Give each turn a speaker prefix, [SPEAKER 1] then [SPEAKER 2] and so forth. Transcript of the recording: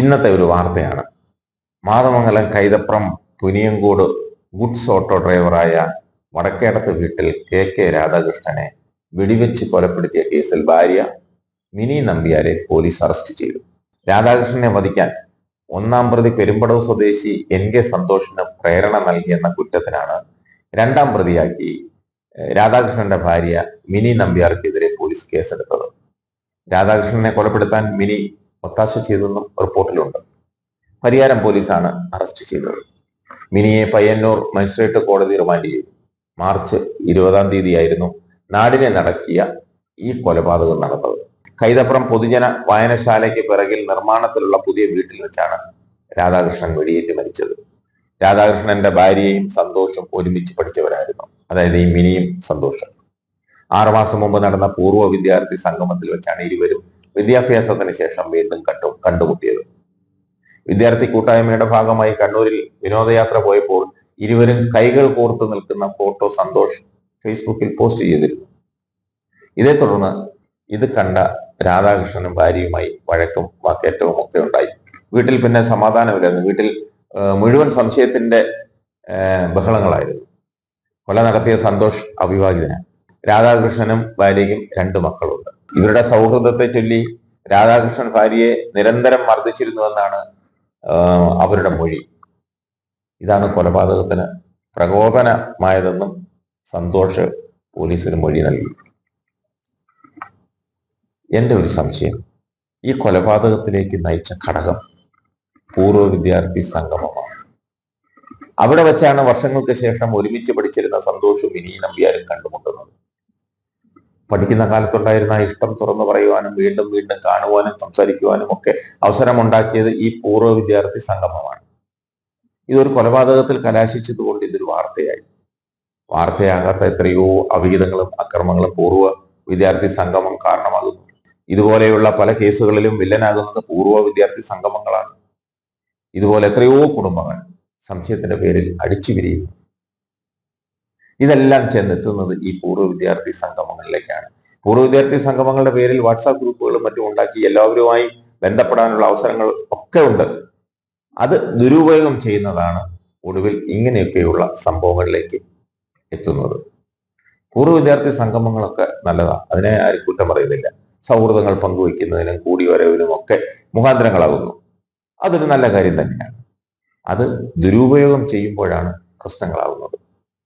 [SPEAKER 1] ഇന്നത്തെ ഒരു വാർത്തയാണ്. മാതമംഗലം കൈതപ്രം പുനിയങ്കോട് ഗുഡ്സ് ഓട്ടോ ഡ്രൈവറായ വടക്കേടത്ത് വീട്ടിൽ കെ കെ രാധാകൃഷ്ണനെ വെടിവെച്ച് കൊലപ്പെടുത്തിയ കേസിൽ ഭാര്യ മിനി നമ്പ്യാരെ പോലീസ് അറസ്റ്റ് ചെയ്തു. രാധാകൃഷ്ണനെ വധിക്കാൻ ഒന്നാം പ്രതി പെരുമ്പടവ് സ്വദേശി എൻ കെ സന്തോഷിന് പ്രേരണ നൽകിയെന്ന കുറ്റത്തിനാണ് രണ്ടാം പ്രതിയാക്കി രാധാകൃഷ്ണന്റെ ഭാര്യ മിനി നമ്പ്യാർക്കെതിരെ പോലീസ് കേസെടുത്തത്. രാധാകൃഷ്ണനെ കൊലപ്പെടുത്താൻ മിനി ഒത്താശ ചെയ്തെന്നും റിപ്പോർട്ടിലുണ്ട്. പരിയാരം പോലീസാണ് അറസ്റ്റ് ചെയ്തത്. മിനിയെ പയ്യന്നൂർ മജിസ്ട്രേറ്റ് കോടതി റിമാൻഡ് ചെയ്തു. മാർച്ച് ഇരുപതാം തീയതിയായിരുന്നു നാടിനെ നടക്കിയ ഈ കൊലപാതകം നടന്നത്. കൈതപ്പുറം പൊതുജന വായനശാലയ്ക്ക് പിറകിൽ നിർമ്മാണത്തിലുള്ള പുതിയ വീട്ടിൽ വെച്ചാണ് രാധാകൃഷ്ണൻ വെടിയേറ്റ് മരിച്ചത്. രാധാകൃഷ്ണന്റെ ഭാര്യയും സന്തോഷം ഒരുമിച്ച് പഠിച്ചവരായിരുന്നു. അതായത് ഈ മിനിയും സന്തോഷം. ആറുമാസം മുമ്പ് നടന്ന പൂർവ വിദ്യാർത്ഥി സംഗമത്തിൽ വെച്ചാണ് ഇരുവരും വിദ്യാഭ്യാസത്തിന് ശേഷം വീണ്ടും കണ്ടു കണ്ടുമുട്ടിയത്. വിദ്യാർത്ഥി കൂട്ടായ്മയുടെ ഭാഗമായി കണ്ണൂരിൽ വിനോദയാത്ര പോയപ്പോൾ ഇരുവരും കൈകൾ കോർത്ത് നിൽക്കുന്ന ഫോട്ടോ സന്തോഷ് ഫേസ്ബുക്കിൽ പോസ്റ്റ് ചെയ്തിരുന്നു. ഇതേ തുടർന്ന് ഇത് കണ്ട രാധാകൃഷ്ണനും ഭാര്യയുമായി വഴക്കും വാക്കേറ്റവും ഒക്കെ ഉണ്ടായി. വീട്ടിൽ പിന്നെ സമാധാനമില്ലായിരുന്നു. വീട്ടിൽ മുഴുവൻ സംശയത്തിന്റെ ബഹളങ്ങളായിരുന്നു. കൊല നടത്തിയ സന്തോഷ് അവിവാഹിതനാണ് രാധാകൃഷ്ണനും ഭാര്യയ്ക്കും രണ്ട് മക്കളുണ്ട്. ഇവരുടെ സൗഹൃദത്തെ ചൊല്ലി രാധാകൃഷ്ണൻ ഭാര്യയെ നിരന്തരം മർദ്ദിച്ചിരുന്നുവെന്നാണ് അവരുടെ മൊഴി. ഇതാണ് കൊലപാതകത്തിന് പ്രകോപനമായതെന്നും സന്തോഷ് പോലീസിന് മൊഴി നൽകി. എന്റെ ഒരു സംശയം. ഈ കൊലപാതകത്തിലേക്ക് നയിച്ച ഘടകം പൂർവ വിദ്യാർത്ഥി സംഗമമാണ്. അവിടെ വെച്ചാണ് വർഷങ്ങൾക്ക് ശേഷം ഒരുമിച്ച് പഠിച്ചിരുന്ന സന്തോഷും ഇനിയും നമ്പ്യാരും കണ്ടുമുട്ടുന്നത്. പഠിക്കുന്ന കാലത്തുണ്ടായിരുന്ന ഇഷ്ടം തുറന്നു പറയുവാനും വീണ്ടും വീണ്ടും കാണുവാനും സംസാരിക്കുവാനും ഒക്കെ അവസരമുണ്ടാക്കിയത് ഈ പൂർവ വിദ്യാർത്ഥി സംഗമമാണ്. ഇതൊരു കൊലപാതകത്തിൽ കലാശിച്ചതുകൊണ്ട് ഇതൊരു വാർത്തയായി. വാർത്തയാകാത്ത എത്രയോ അവിഹിതങ്ങളും അക്രമങ്ങളും പൂർവ വിദ്യാർത്ഥി സംഗമം കാരണമാകുന്നു. ഇതുപോലെയുള്ള പല കേസുകളിലും വില്ലനാകുന്നത് പൂർവ വിദ്യാർത്ഥി സംഗമങ്ങളാണ്. ഇതുപോലെ എത്രയോ കുടുംബങ്ങൾ സംശയത്തിന്റെ പേരിൽ അടിച്ചു പിരിയുന്നു ഇതെല്ലാം ചെന്നെത്തുന്നത് ഈ പൂർവ വിദ്യാർത്ഥി സംഗമങ്ങളിലേക്കാണ്. പൂർവ വിദ്യാർത്ഥി സംഗമങ്ങളുടെ പേരിൽ വാട്സാപ്പ് ഗ്രൂപ്പുകളും മറ്റും ഉണ്ടാക്കി എല്ലാവരുമായി ബന്ധപ്പെടാനുള്ള അവസരങ്ങൾ ഒക്കെ ഉണ്ട്. അത് ദുരുപയോഗം ചെയ്യുന്നതാണ് ഒടുവിൽ ഇങ്ങനെയൊക്കെയുള്ള സംഭവങ്ങളിലേക്ക് എത്തുന്നത്. പൂർവ വിദ്യാർത്ഥി സംഗമങ്ങളൊക്കെ നല്ലതാണ് അതിനെ ആരും കുറ്റം പറയുന്നില്ല. സൗഹൃദങ്ങൾ പങ്കുവയ്ക്കുന്നതിനും കൂടിവരവിനും ഒക്കെ മുഖാന്തരങ്ങളാകുന്നു. അതൊരു നല്ല കാര്യം തന്നെയാണ്. അത് ദുരുപയോഗം ചെയ്യുമ്പോഴാണ് പ്രശ്നങ്ങളാകുന്നത്